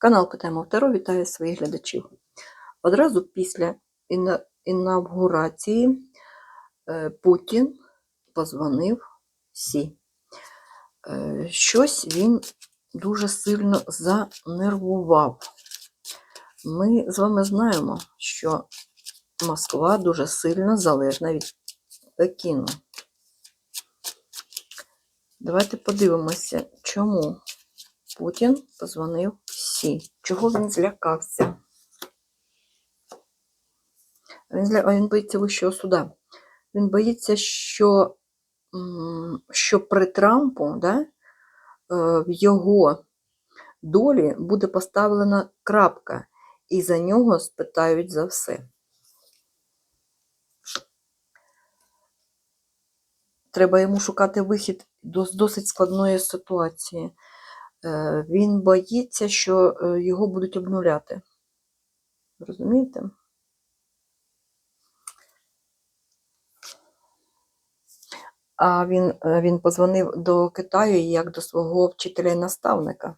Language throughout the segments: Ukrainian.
Канал Питаємо Таро вітає своїх глядачів. Одразу після інавгурації е, Путін позвонив Сі. Е, Щось він дуже сильно занервував. Ми з вами знаємо, що Москва дуже сильно залежна від Пекіну. Давайте подивимося, чому Путін позвонив Сі. Чого він злякався? Він, зля... він боїться вищого суда. Він боїться, що, що при Трампу да, е, в його долі буде поставлена крапка, і за нього спитають за все. Треба йому шукати вихід до- досить складної ситуації. Е, Він боїться, що е, його будуть обнуляти. Розумієте? А він, е, він позвонив до Китаю як до свого вчителя і наставника,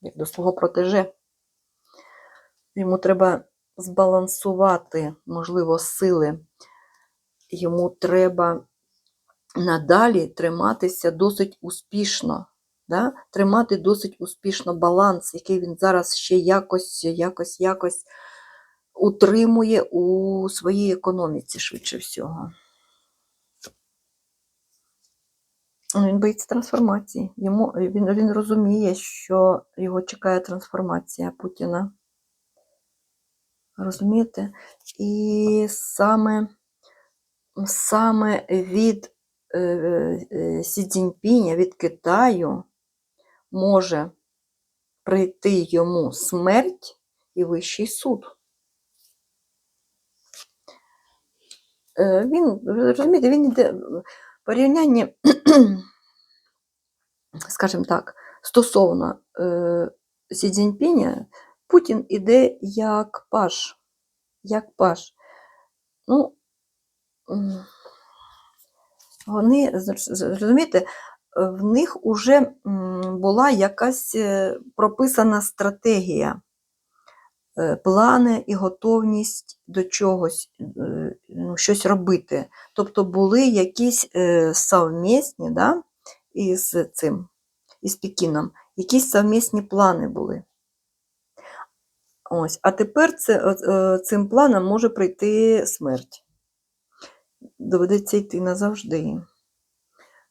як до свого протеже. Йому треба збалансувати, можливо, сили. Йому треба надалі триматися досить успішно. Да? Тримати досить успішно баланс, який він зараз ще якось, якось, якось утримує у своїй економіці, швидше всього. Ну, Він боїться трансформації. Йому, він, він розуміє, що його чекає трансформація Путіна. Розумієте? І саме, саме від е, е, Сі Цзіньпіня, від Китаю може прийти йому смерть і вищий суд. Е, Він, розумієте, він йде в порівнянні, скажімо так, стосовно е, Сі Цзіньпіня, Путін іде як паш. Як паш. Ну, вони, розумієте, в них вже була якась е, прописана стратегія, е, плани і готовність до чогось, е, ну, щось робити. Тобто були якісь совмісні да, із цим, із Пекіном, якісь совмісні плани були. Ось. А тепер це, цим планом може прийти смерть. Доведеться йти назавжди.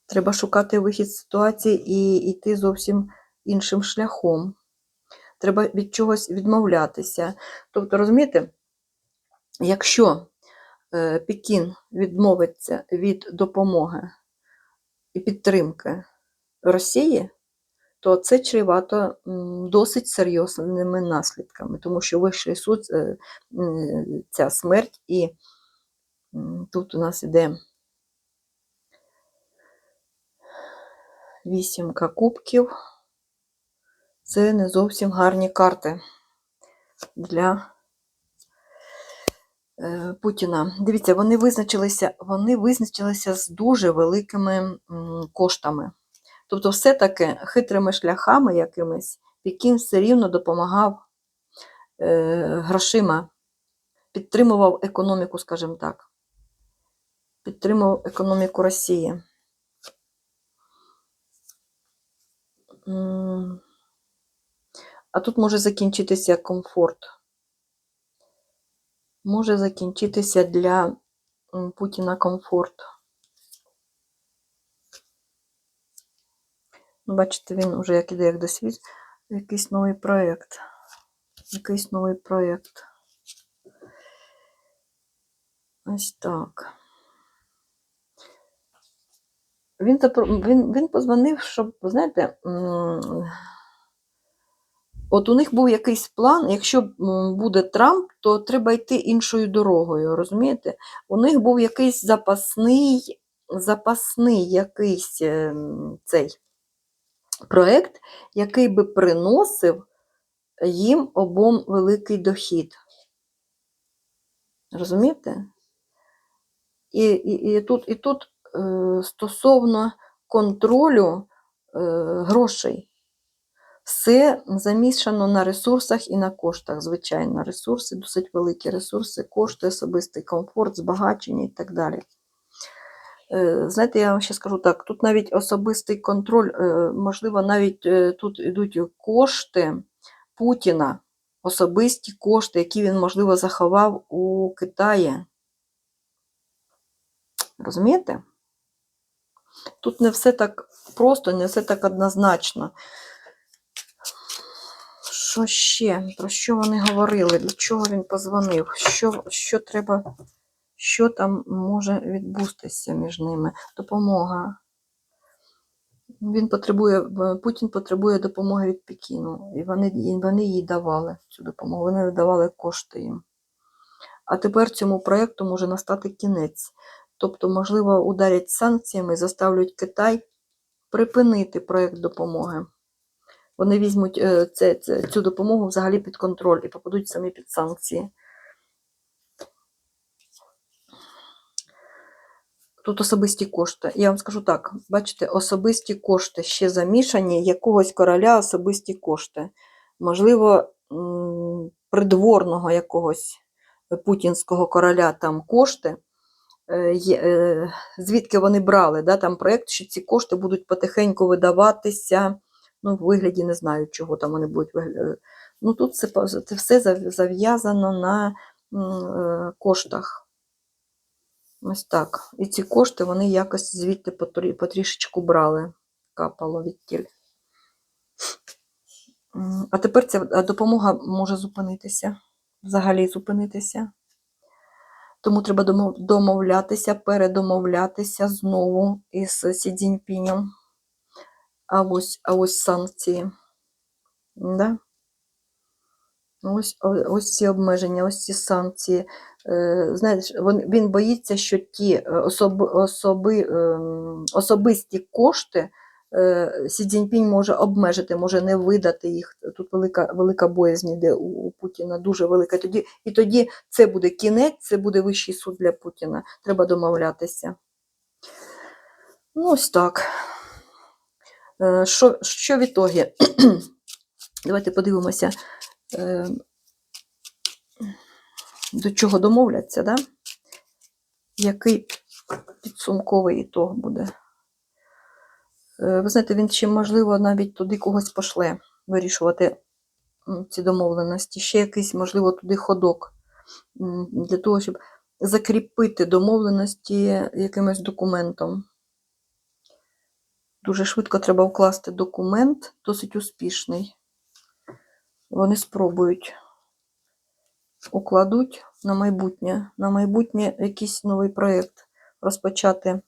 Треба шукати вихід з ситуації і йти зовсім іншим шляхом. Треба від чогось відмовлятися. Тобто, розумієте, якщо е, Пекін відмовиться від допомоги і підтримки Росії, то це чревато досить серйозними наслідками, тому що вищий суд е, ця смерть, і тут у нас іде вісімка кубків. Це не зовсім гарні карти для е, Путіна. Дивіться, вони визначилися, вони визначилися з дуже великими коштами. Тобто, все-таки хитрими шляхами якимись Пекін все рівно допомагав е, грошима, підтримував економіку, скажімо так. Підтримував економіку Росії. А тут може закінчитися комфорт. Може закінчитися для Путіна комфорт. Ну, Бачите, він вже як іде як до світ, якийсь новий проєкт. Якийсь новий проєкт. Ось так. Він, він, він позвонив, щоб, знаєте, от у них був якийсь план, якщо буде Трамп, то треба йти іншою дорогою, розумієте? У них був якийсь запасний, запасний якийсь ем, цей проект, який би приносив їм обом великий дохід. Розумієте? І, і, і тут, і тут е, стосовно контролю е, грошей. Все замішано на ресурсах і на коштах. Звичайно, ресурси, досить великі ресурси, кошти, особистий комфорт, збагачення і так далі. Е, Знаєте, я вам ще скажу так: тут навіть особистий контроль, е, можливо, навіть е, тут йдуть кошти Путіна, особисті кошти, які він, можливо, заховав у Китаї. Розумієте? Тут не все так просто, не все так однозначно. Що ще? Про що вони говорили? Для чого він позвонив? Що, що треба, що там може відбутися між ними? Допомога. Він потребує, Путін потребує допомоги від Пекіну. І вони, вони їй давали цю допомогу, вони давали кошти їм. А тепер цьому проєкту може настати кінець. Тобто, можливо, ударять санкціями, заставлять Китай припинити проєкт допомоги. Вони візьмуть е, це, це, цю допомогу взагалі під контроль і попадуть самі під санкції. Тут особисті кошти. Я вам скажу так: бачите, особисті кошти ще замішані, якогось короля особисті кошти. Можливо, придворного якогось путінського короля там кошти. Е, е, Звідки вони брали да, там проєкт, що ці кошти будуть потихеньку видаватися. Ну, в вигляді не знаю, чого там вони будуть виглядати. Ну, тут це, це все зав'язано на е, коштах. Ось так. І ці кошти вони якось звідти потрішечку брали, капало відтіль. А тепер ця допомога може зупинитися, взагалі зупинитися. Тому треба домовлятися, передомовлятися знову із Сі Цзіньпінем. А ось, а ось санкції. Да? Ось, ось ці обмеження, ось ці санкції. Е, Знаєш, він, боїться, що ті е, особи, особи, ем, особисті кошти Сі Цзіньпінь може обмежити, може не видати їх. Тут велика, велика боязнь йде у, у Путіна, дуже велика. Тоді, і тоді це буде кінець, це буде вищий суд для Путіна. Треба домовлятися. Ну, ось так. Е, Що, що в ітогі? Давайте подивимося, е, до чого домовляться, да? який підсумковий ітог буде. Е, Ви знаєте, він ще, можливо, навіть туди когось пошле вирішувати ці домовленості. Ще якийсь, можливо, туди ходок для того, щоб закріпити домовленості якимось документом. Дуже швидко треба вкласти документ, досить успішний. Вони спробують, укладуть на майбутнє, на майбутнє якийсь новий проєкт розпочати.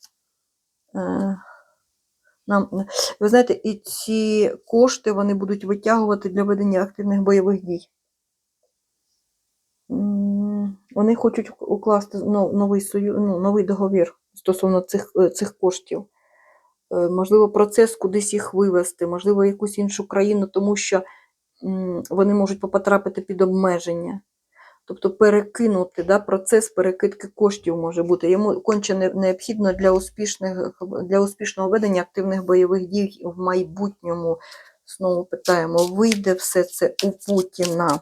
Е, Нам, ви знаєте, і ці кошти вони будуть витягувати для ведення активних бойових дій. Вони хочуть укласти новий, сою, ну, новий договір стосовно цих, е, цих коштів. Е, Можливо, процес кудись їх вивести, можливо, якусь іншу країну, тому що вони можуть потрапити під обмеження. Тобто перекинути, да, процес перекидки коштів може бути. Йому конче необхідно для, успішних, для успішного ведення активних бойових дій в майбутньому. Знову питаємо, вийде все це у Путіна?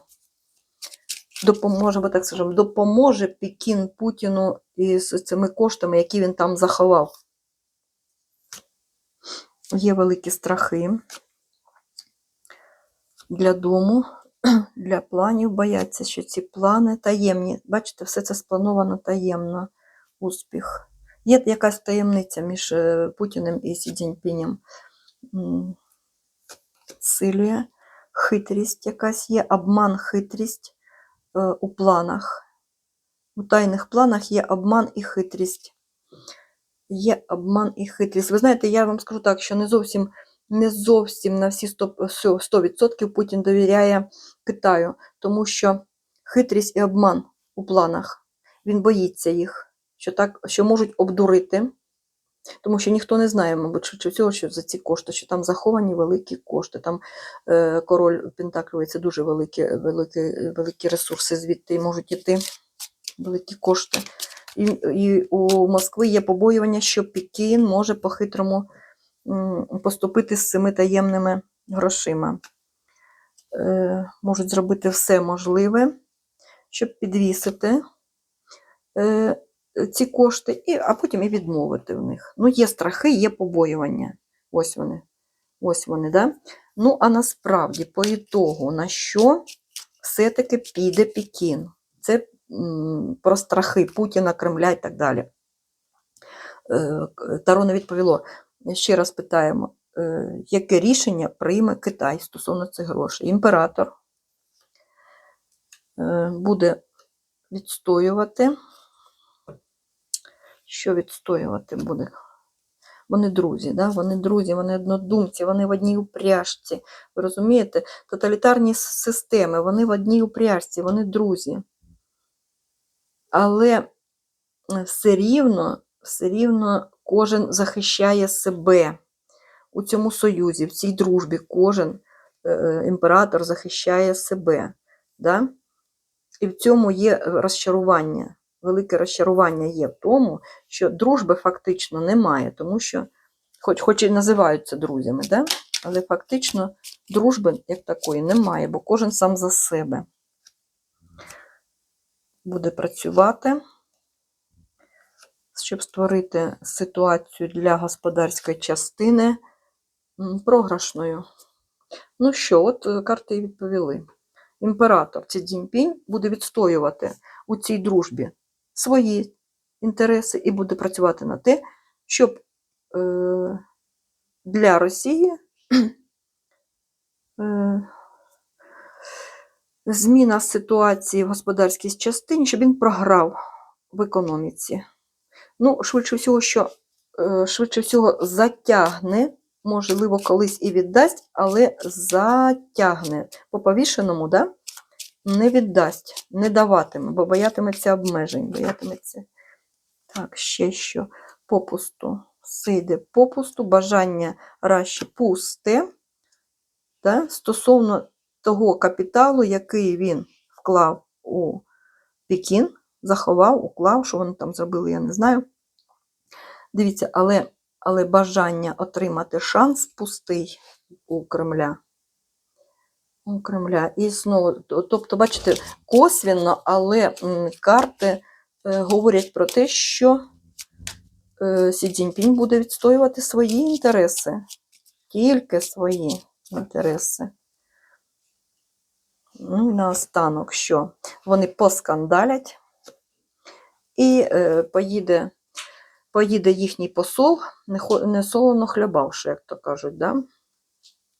Допоможе, так скажемо, допоможе Пекін Путіну із цими коштами, які він там заховав. Є великі страхи для дому, для планів. Бояться, що ці плани таємні. Бачите, все це сплановано таємно. Успіх. Є якась таємниця між е, Путіним і Сі Цзіньпінем. Силює, хитрість якась є, обман, хитрість е, у планах. У тайних планах є обман і хитрість. Є обман і хитрість. Ви знаєте, я вам скажу так, що не зовсім, не зовсім на всі 100%, 100% Путін довіряє Китаю, тому що хитрість і обман у планах. Він боїться їх, що так, що можуть обдурити, тому що ніхто не знає, мабуть, що цього, що за ці кошти, що там заховані великі кошти. Там е, король Пентаклевий це дуже великі, великі, великі ресурси, звідти можуть іти великі кошти. І, і у Москви є побоювання, що Пекін може по-хитрому поступити з цими таємними грошима. е, можуть зробити все можливе, щоб підвісити е, ці кошти, а потім і відмовити в них. Ну, є страхи, є побоювання. Ось вони. Ось вони, да? Ну, а насправді, по ітогу, на що все-таки піде Пекін? Це про страхи Путіна, Кремля і так далі. Е, Таро не відповіло. Ще раз питаємо, е, яке рішення прийме Китай стосовно цих грошей? Імператор е, буде відстоювати. Що відстоювати буде? Вони друзі, да? вони друзі, вони однодумці, вони в одній упряжці. Ви розумієте? Тоталітарні системи, вони в одній упряжці, вони друзі. Але е, все рівно, все рівно кожен захищає себе у цьому союзі, в цій дружбі. Кожен е, е, імператор захищає себе. Да? І в цьому є розчарування. Велике розчарування є в тому, що дружби фактично немає, тому що, хоч, хоч і називаються друзями, да? але фактично дружби як такої немає, бо кожен сам за себе буде працювати, щоб створити ситуацію для господарської частини програшною. Ну що, от е, карти і відповіли. Імператор Цзі Цзіньпінь буде відстоювати у цій дружбі свої інтереси і буде працювати на те, щоб е, для Росії е, зміна ситуації в господарській частині, щоб він програв в економіці. Ну, швидше всього, що е, швидше всього затягне, можливо, колись і віддасть, але затягне. По повішеному, да? не віддасть, не даватиме, бо боятиметься обмежень, боятиметься. Так, ще що. Попусту. Все попусту, бажання раші пусте. Да? Стосовно того капіталу, який він вклав у Пекін, заховав, уклав, що вони там зробили, я не знаю. Дивіться, але, але бажання отримати шанс пустий у Кремля. У Кремля. І знову, тобто, бачите, косвенно, але карти е, говорять про те, що е, Сі Цзіньпінь буде відстоювати свої інтереси, тільки свої інтереси. Ну і наостанок, що вони поскандалять, і е, поїде, поїде їхній посол, не, солоно хлябавши, як то кажуть. Да?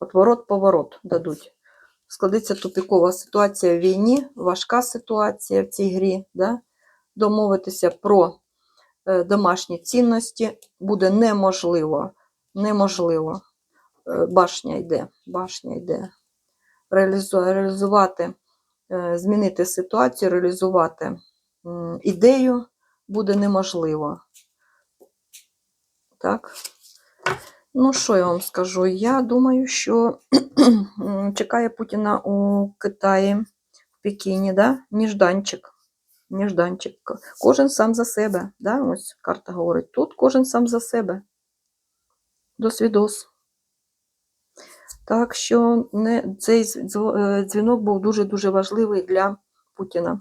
Отворот-поворот дадуть. Складеться тупікова ситуація в війні, важка ситуація в цій грі. Да? Домовитися про е, домашні цінності буде неможливо. Неможливо. Е, Башня йде, башня йде. Реалізу- Реалізувати, змінити ситуацію, реалізувати ідею буде неможливо. Так. Ну, що я вам скажу? Я думаю, що чекає Путіна у Китаї, в Пекіні, да? Ніжданчик. Ніжданчик. Кожен сам за себе. Да? Ось карта говорить. Тут кожен сам за себе. Досвідос. Так що не, цей е, дзвінок був дуже-дуже важливий для Путіна.